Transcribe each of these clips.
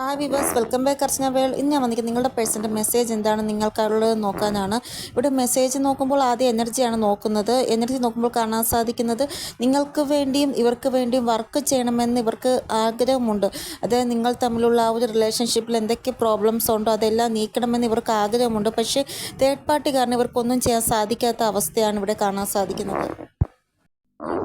Hi viewers welcome back Archana world ഇന്ന് ഞാൻ വന്നിരിക്കുന്നത് നിങ്ങളുടെ പേഴ്സന്റെ മെസ്സേജ് എന്താണ്? നിങ്ങൾക്കുള്ളത് നോക്കാനാണ്. ഇവിടെ മെസ്സേജ് നോക്കുമ്പോൾ ആദ്യം എനർജിയാണ് നോക്കുന്നത്. എനർജി നോക്കുമ്പോൾ കാണാൻ സാധിക്കുന്നത് നിങ്ങൾക്ക് വേണ്ടിയും ഇവർക്ക് വേണ്ടിയും വർക്ക് ചെയ്യണമെന്ന് ഇവർക്ക് ആഗ്രഹമുണ്ട്. അതായത് നിങ്ങൾ തമ്മിലുള്ള ആ ഒരു റിലേഷൻഷിപ്പിൽ എന്തൊക്കെ പ്രോബ്ലംസ് ഉണ്ടോ അതെല്ലാം നീക്കണമെന്ന് ഇവർക്ക് ആഗ്രഹമുണ്ട്. പക്ഷേ തേർഡ് പാർട്ടി കാരണം ഇവർക്കൊന്നും ചെയ്യാൻ സാധിക്കാത്ത അവസ്ഥയാണ് ഇവിടെ കാണാൻ സാധിക്കുന്നത്.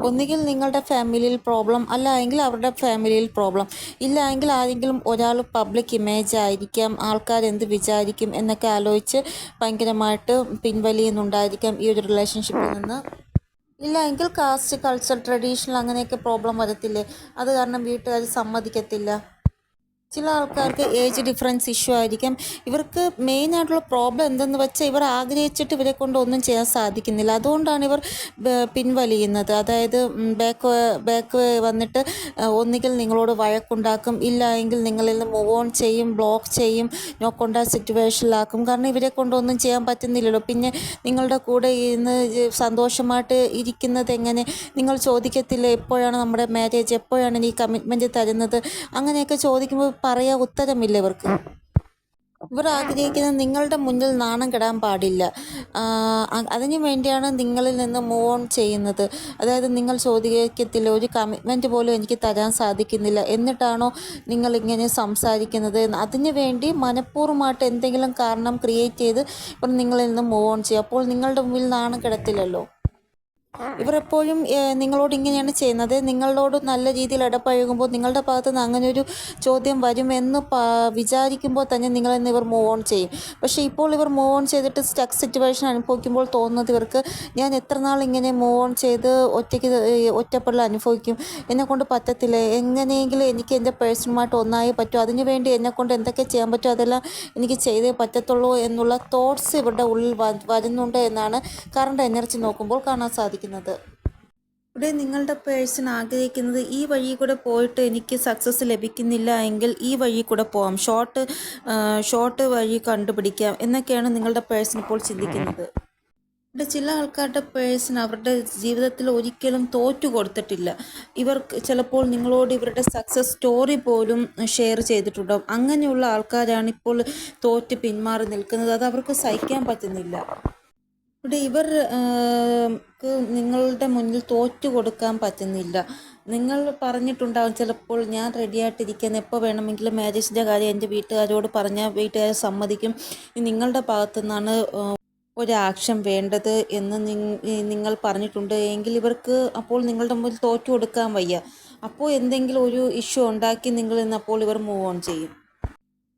ഒന്നുകിൽ നിങ്ങളുടെ ഫാമിലിയിൽ പ്രോബ്ലം അല്ല എങ്കിൽ അവരുടെ ഫാമിലിയിൽ പ്രോബ്ലം. ഇല്ല എങ്കിൽ ആരെങ്കിലും ഒരാൾ പബ്ലിക് ഇമേജ് ആയിരിക്കാം ആൾക്കാർ എന്ത് വിചാരിക്കും എന്നൊക്കെ ആലോചിച്ച് ഭയങ്കരമായിട്ട് പിൻവലിയുന്നുണ്ടായിരിക്കാം ഈ ഒരു റിലേഷൻഷിപ്പിൽ നിന്ന്. ഇല്ല എങ്കിൽ കാസ്റ്റ് കൾച്ചർ ട്രഡീഷണൽ അങ്ങനെയൊക്കെ പ്രോബ്ലം വരത്തില്ലേ? അത് കാരണം വീട്ടുകാർ സമ്മതിക്കത്തില്ല. ചില ആൾക്കാർക്ക് ഏജ് ഡിഫറൻസ് ഇഷ്യൂ ആയിരിക്കാം. ഇവർക്ക് മെയിൻ ആയിട്ടുള്ള പ്രോബ്ലം എന്തെന്ന് വെച്ചാൽ ഇവർ ആഗ്രഹിച്ചിട്ട് ഇവരെ കൊണ്ട് ഒന്നും ചെയ്യാൻ സാധിക്കുന്നില്ല. അതുകൊണ്ടാണ് ഇവർ പിൻവലിയുന്നത്. അതായത് ബാക്ക് ബാക്ക് വന്നിട്ട് ഒന്നുകിൽ നിങ്ങളോട് വഴക്കുണ്ടാക്കും ഇല്ല എങ്കിൽ നിങ്ങളിൽ നിന്ന് മൂവ് ഓൺ ചെയ്യും ബ്ലോക്ക് ചെയ്യും നോ കോണ്ടാക്ട് സിറ്റുവേഷനിലാക്കും കാരണം ഇവരെ കൊണ്ടൊന്നും ചെയ്യാൻ പറ്റുന്നില്ലല്ലോ. പിന്നെ നിങ്ങളുടെ കൂടെ ഇരുന്ന് സന്തോഷമായിട്ട് ഇരിക്കുന്നത് എങ്ങനെ? നിങ്ങൾ ചോദിക്കത്തില്ല എപ്പോഴാണ് നമ്മുടെ മാരേജ് എപ്പോഴാണ് ഈ കമ്മിറ്റ്മെന്റ് തരുന്നത്? അങ്ങനെയൊക്കെ ചോദിക്കുമ്പോൾ പറയാൻ ഉത്തരമില്ല ഇവർക്ക്. ഇവർ ആഗ്രഹിക്കുന്നത് നിങ്ങളുടെ മുന്നിൽ നാണം കെടാൻ പാടില്ല. അതിനു വേണ്ടിയാണ് നിങ്ങളിൽ നിന്ന് മൂവ് ഓൺ ചെയ്യുന്നത്. അതായത് നിങ്ങൾ ചോദിക്കത്തില്ല ഒരു കമ്മിറ്റ്മെന്റ് പോലും എനിക്ക് തരാൻ സാധിക്കുന്നില്ല. എന്നിട്ടാണോ നിങ്ങൾ ഇങ്ങനെ സംസാരിക്കുന്നത്? അതിനു വേണ്ടി മനഃപൂർവമായിട്ട് എന്തെങ്കിലും കാരണം ക്രിയേറ്റ് ചെയ്ത് ഇവർ നിങ്ങളിൽ നിന്ന് മൂവ് ഓൺ ചെയ്യും. അപ്പോൾ നിങ്ങളുടെ മുന്നിൽ നാണം കിടത്തില്ലല്ലോ. ഇവർ എപ്പോഴും നിങ്ങളോട് ഇങ്ങനെയാണ് ചെയ്യുന്നത്. നിങ്ങളോട് നല്ല രീതിയിൽ ഇടപഴകുമ്പോൾ നിങ്ങളുടെ ഭാഗത്ത് നിന്ന് അങ്ങനെ ഒരു ചോദ്യം വരുമെന്ന് വിചാരിക്കുമ്പോൾ തന്നെ നിന്ന് ഇവർ മൂവ് ഓൺ ചെയ്യും. പക്ഷേ ഇപ്പോൾ ഇവർ മൂവ് ഓൺ ചെയ്തിട്ട് സ്റ്റക്ക് സിറ്റുവേഷൻ അനുഭവിക്കുമ്പോൾ തോന്നുന്നത് ഇവർക്ക് ഞാൻ എത്ര നാൾ ഇങ്ങനെ മൂവ് ഓൺ ചെയ്ത് ഒറ്റയ്ക്ക് ഒറ്റപ്പെടൽ അനുഭവിക്കും? എന്നെക്കൊണ്ട് പറ്റത്തില്ല? എങ്ങനെയെങ്കിലും എനിക്ക് എന്റെ പേഴ്സണുമായിട്ട് ഒന്നായി പറ്റും. അതിനു വേണ്ടി എന്നെ കൊണ്ട് എന്തൊക്കെ ചെയ്യാൻ പറ്റുമോ അതെല്ലാം എനിക്ക് ചെയ്തേ പറ്റത്തുള്ളൂ എന്നുള്ള തോട്ട്സ് ഇവരുടെ ഉള്ളിൽ വരുന്നുണ്ട് എന്നാണ് കറണ്ട് എനർജി നോക്കുമ്പോൾ കാണാൻ സാധിക്കുന്നത് ഇവിടെ നിങ്ങളുടെ പേഴ്സൺ ആഗ്രഹിക്കുന്നത് ഈ വഴി കൂടെ പോയിട്ട് എനിക്ക് സക്സസ് ലഭിക്കുന്നില്ല എങ്കിൽ ഈ വഴി കൂടെ പോകാം ഷോർട്ട് ഷോർട്ട് വഴി കണ്ടുപിടിക്കാം എന്നൊക്കെയാണ് നിങ്ങളുടെ പേഴ്സൺ ഇപ്പോൾ ചിന്തിക്കുന്നത്. ഇവിടെ ചില ആൾക്കാരുടെ പേഴ്സൺ അവരുടെ ജീവിതത്തിൽ ഒരിക്കലും തോറ്റു കൊടുത്തിട്ടില്ല. ഇവർക്ക് ചിലപ്പോൾ നിങ്ങളോട് ഇവരുടെ സക്സസ് സ്റ്റോറി പോലും ഷെയർ ചെയ്തിട്ടുണ്ടാവും. അങ്ങനെയുള്ള ആൾക്കാരാണ് ഇപ്പോൾ തോറ്റ് പിന്മാറി നിൽക്കുന്നത്. അത് അവർക്ക് സഹിക്കാൻ പറ്റുന്നില്ല. ഇവിടെ ഇവർ നിങ്ങളുടെ മുന്നിൽ തോറ്റു കൊടുക്കാൻ പറ്റുന്നില്ല. നിങ്ങൾ പറഞ്ഞിട്ടുണ്ടാവും ചിലപ്പോൾ ഞാൻ റെഡിയായിട്ടിരിക്കുന്ന എപ്പോൾ വേണമെങ്കിലും മാരേജിന്റെ കാര്യം എന്റെ വീട്ടുകാരോട് പറഞ്ഞാൽ വീട്ടുകാരെ സമ്മതിക്കും. നിങ്ങളുടെ ഭാഗത്തു നിന്നാണ് ഒരു ആക്ഷൻ വേണ്ടത് എന്ന് നിങ്ങൾ പറഞ്ഞിട്ടുണ്ട്. എങ്കിൽ ഇവർക്ക് അപ്പോൾ നിങ്ങളുടെ മുന്നിൽ തോറ്റു കൊടുക്കാൻ വയ്യ. അപ്പോൾ എന്തെങ്കിലും ഒരു ഇഷ്യൂ ഉണ്ടാക്കി നിങ്ങൾ ഇന്ന് അപ്പോൾ ഇവർ മൂവ് ഓൺ ചെയ്യും.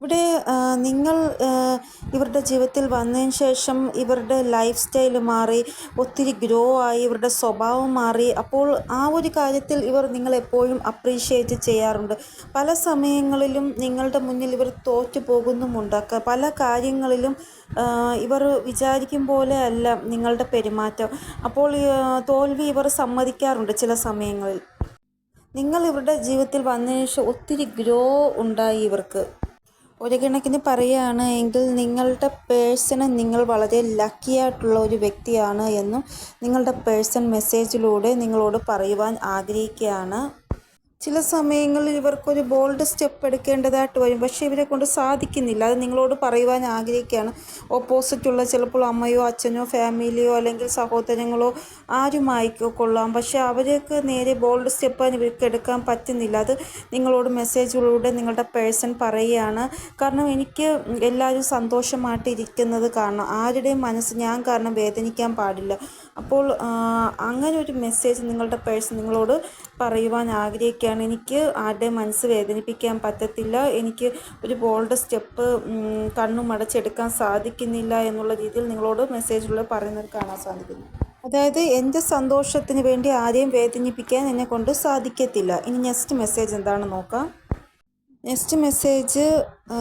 ഇവിടെ നിങ്ങൾ ഇവരുടെ ജീവിതത്തിൽ വന്നതിന് ശേഷം ഇവരുടെ ലൈഫ് സ്റ്റൈൽ മാറി ഒത്തിരി ഗ്രോ ആയി ഇവരുടെ സ്വഭാവം മാറി. അപ്പോൾ ആ ഒരു കാര്യത്തിൽ ഇവർ നിങ്ങൾ എപ്പോഴും അപ്രീഷിയേറ്റ് ചെയ്യാറുണ്ട്. പല സമയങ്ങളിലും നിങ്ങളുടെ മുന്നിൽ ഇവർ തോറ്റു പോകുന്നുമുണ്ട്. പല കാര്യങ്ങളിലും ഇവർ വിചാരിക്കും പോലെ അല്ല നിങ്ങളുടെ പെരുമാറ്റം. അപ്പോൾ തോൽവി ഇവർ സമ്മതിക്കാറുണ്ട് ചില സമയങ്ങളിൽ. നിങ്ങൾ ഇവരുടെ ജീവിതത്തിൽ വന്നതിന് ശേഷം ഒത്തിരി ഗ്രോ ഉണ്ടായി ഇവർക്ക്. ഒരു കണക്കിന് പറയുകയാണ് എങ്കിൽ നിങ്ങളുടെ പേഴ്സണ് നിങ്ങൾ വളരെ ലക്കി ആയിട്ടുള്ള ഒരു വ്യക്തിയാണ് എന്നും നിങ്ങളുടെ പേഴ്സൺ മെസ്സേജിലൂടെ നിങ്ങളോട് പറയുവാൻ ആഗ്രഹിക്കുകയാണ്. ചില സമയങ്ങളിൽ ഇവർക്കൊരു ബോൾഡ് സ്റ്റെപ്പ് എടുക്കേണ്ടതായിട്ട് വരും. പക്ഷേ ഇവരെ കൊണ്ട് സാധിക്കുന്നില്ല. അത് നിങ്ങളോട് പറയുവാൻ ആഗ്രഹിക്കുകയാണ്. ഓപ്പോസിറ്റുള്ള ചിലപ്പോൾ അമ്മയോ അച്ഛനോ ഫാമിലിയോ അല്ലെങ്കിൽ സഹോദരങ്ങളോ ആരുമായിക്കോ കൊള്ളാം. പക്ഷേ അവർക്ക് നേരെ ബോൾഡ് സ്റ്റെപ്പ് ഇവർക്ക് എടുക്കാൻ പറ്റുന്നില്ല. അത് നിങ്ങളോട് മെസ്സേജിലൂടെ നിങ്ങളുടെ പേഴ്സൺ പറയുകയാണ്. കാരണം എനിക്ക് എല്ലാവരും സന്തോഷമായിട്ട് ഇരിക്കുന്നത് കാരണം ആരുടെയും മനസ്സ് ഞാൻ കാരണം വേദനിക്കാൻ പാടില്ല. അപ്പോൾ അങ്ങനെ ഒരു മെസ്സേജ് നിങ്ങളുടെ പേഴ്സൺ നിങ്ങളോട് പറയുവാൻ ആഗ്രഹിക്കുകയാണ്. എനിക്ക് ആരുടെയും മനസ്സ് വേദനിപ്പിക്കാൻ പറ്റത്തില്ല. എനിക്ക് ഒരു ബോൾഡ് സ്റ്റെപ്പ് കണ്ണും അടച്ചെടുക്കാൻ സാധിക്കുന്നില്ല എന്നുള്ള രീതിയിൽ നിങ്ങളോട് മെസ്സേജിലൂടെ പറയുന്നത് കാണാൻ സാധിക്കുന്നു. അതായത് എന്റെ സന്തോഷത്തിന് വേണ്ടി ആരെയും വേദനിപ്പിക്കാൻ എന്നെ കൊണ്ട് സാധിക്കത്തില്ല. ഇനി നെക്സ്റ്റ് മെസ്സേജ് എന്താണെന്ന് നോക്കാം. നെക്സ്റ്റ് മെസ്സേജ്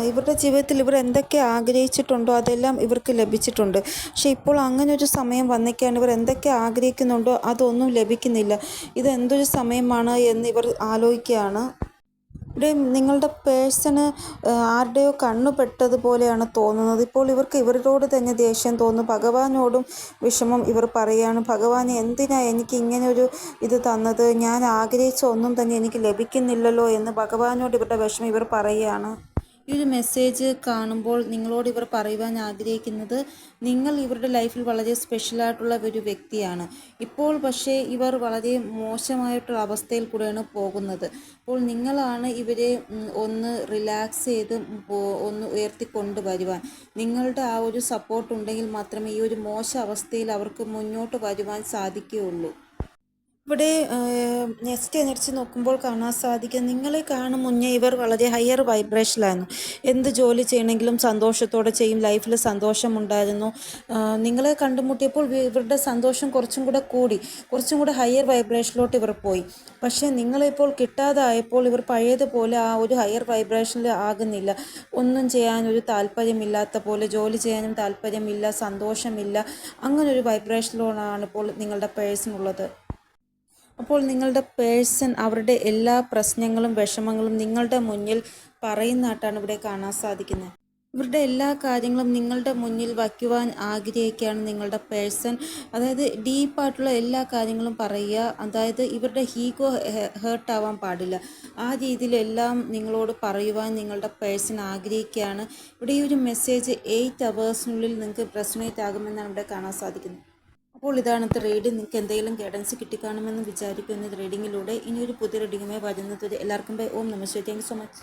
ഇവരുടെ ജീവിതത്തിൽ ഇവർ എന്തൊക്കെ ആഗ്രഹിച്ചിട്ടുണ്ടോ അതെല്ലാം ഇവർക്ക് ലഭിച്ചിട്ടുണ്ട്. പക്ഷേ ഇപ്പോൾ അങ്ങനെ ഒരു സമയം വന്നേക്കാണ്. ഇവർ എന്തൊക്കെ ആഗ്രഹിക്കുന്നുണ്ടോ അതൊന്നും ലഭിക്കുന്നില്ല. ഇത് എന്തൊരു സമയമാണ് എന്ന് ഇവർ ആലോചിക്കുകയാണ്. ഇവിടെ നിങ്ങളുടെ പേഴ്സണ് ആരുടെയോ കണ്ണു പെട്ടതുപോലെയാണ് തോന്നുന്നത്. ഇപ്പോൾ ഇവർക്ക് ഇവരോട് തന്നെ ദേഷ്യം തോന്നുന്നു ഭഗവാനോടും വിഷമം ഇവർ പറയുകയാണ് ഭഗവാൻ എന്തിനാ എനിക്ക് ഇങ്ങനെ ഒരു ഇത് തന്നത്? ഞാൻ ആഗ്രഹിച്ച ഒന്നും തന്നെ എനിക്ക് ലഭിക്കുന്നില്ലല്ലോ എന്ന് ഭഗവാനോട് ഇവരുടെ വിഷമം ഇവർ പറയുകയാണ് ഈ ഒരു മെസ്സേജ് കാണുമ്പോൾ നിങ്ങളോട് ഇവർ പറയുവാൻ ആഗ്രഹിക്കുന്നത് നിങ്ങൾ ഇവരുടെ ലൈഫിൽ വളരെ സ്പെഷ്യലായിട്ടുള്ള ഒരു വ്യക്തിയാണ്. ഇപ്പോൾ പക്ഷേ ഇവർ വളരെ മോശമായിട്ടുള്ള അവസ്ഥയിൽ കൂടെയാണ് പോകുന്നത്. അപ്പോൾ നിങ്ങളാണ് ഇവരെ ഒന്ന് റിലാക്സ് ചെയ്ത് ഒന്ന് ഉയർത്തിക്കൊണ്ട് വരുവാൻ. നിങ്ങളുടെ ആ ഒരു സപ്പോർട്ട് ഉണ്ടെങ്കിൽ മാത്രമേ ഈ ഒരു മോശ അവസ്ഥയിൽ അവർക്ക് മുന്നോട്ട് വരുവാൻ സാധിക്കുകയുള്ളൂ. ഇവിടെ നെക്സ്റ്റ് എനർജി നോക്കുമ്പോൾ കാണാൻ സാധിക്കും. നിങ്ങളെ കാണും മുന്നേ ഇവർ വളരെ ഹയർ വൈബ്രേഷനിലായിരുന്നു എന്ത് ജോലി ചെയ്യണമെങ്കിലും സന്തോഷത്തോടെ ചെയ്യും. ലൈഫിൽ സന്തോഷമുണ്ടായിരുന്നു. നിങ്ങളെ കണ്ടുമുട്ടിയപ്പോൾ ഇവരുടെ സന്തോഷം കുറച്ചും കൂടെ കൂടി കുറച്ചും കൂടെ ഹയർ വൈബ്രേഷനിലോട്ട് ഇവർ പോയി. പക്ഷേ നിങ്ങളിപ്പോൾ കിട്ടാതായപ്പോൾ ഇവർ പഴയതുപോലെ ആ ഒരു ഹയർ വൈബ്രേഷനിൽ ആകുന്നില്ല. ഒന്നും ചെയ്യാനൊരു താല്പര്യമില്ലാത്ത പോലെ ജോലി ചെയ്യാനും താല്പര്യമില്ല സന്തോഷമില്ല. അങ്ങനൊരു ഒരു വൈബ്രേഷനിലാണ് ഇപ്പോൾ നിങ്ങളുടെ പേഴ്സണുള്ളത് അപ്പോൾ നിങ്ങളുടെ പേഴ്സൺ അവരുടെ എല്ലാ പ്രശ്നങ്ങളും വിഷമങ്ങളും നിങ്ങളുടെ മുന്നിൽ പറയുന്നതായിട്ടാണ് ഇവിടെ കാണാൻ സാധിക്കുന്നത്. ഇവരുടെ എല്ലാ കാര്യങ്ങളും നിങ്ങളുടെ മുന്നിൽ വയ്ക്കുവാൻ ആഗ്രഹിക്കുകയാണ് നിങ്ങളുടെ പേഴ്സൺ. അതായത് ഡീപ്പായിട്ടുള്ള എല്ലാ കാര്യങ്ങളും പറയുക അതായത് ഇവരുടെ ഹീഗോ ഹേർട്ട് ആവാൻ പാടില്ല. ആ രീതിയിലെല്ലാം നിങ്ങളോട് പറയുവാൻ നിങ്ങളുടെ പേഴ്സൺ ആഗ്രഹിക്കുകയാണ്. ഇവിടെ ഈ ഒരു മെസ്സേജ് എയ്റ്റ് അവേഴ്സിനുള്ളിൽ നിങ്ങൾക്ക് റെസണേറ്റ് ആകുമെന്നാണ് ഇവിടെ കാണാൻ സാധിക്കുന്നത്. അപ്പോൾ ഇതാണ് ഇന്നത്തെ റീഡിംഗ് നിങ്ങൾക്ക് എന്തെങ്കിലും ഗൈഡൻസ് കിട്ടിക്കാണുമെന്ന് വിചാരിക്കുന്ന. ഇനി ഒരു പുതിയ റീഡിങ്ങുമായി വരുന്നത് എല്ലാവർക്കും bye. Om namaste thank so much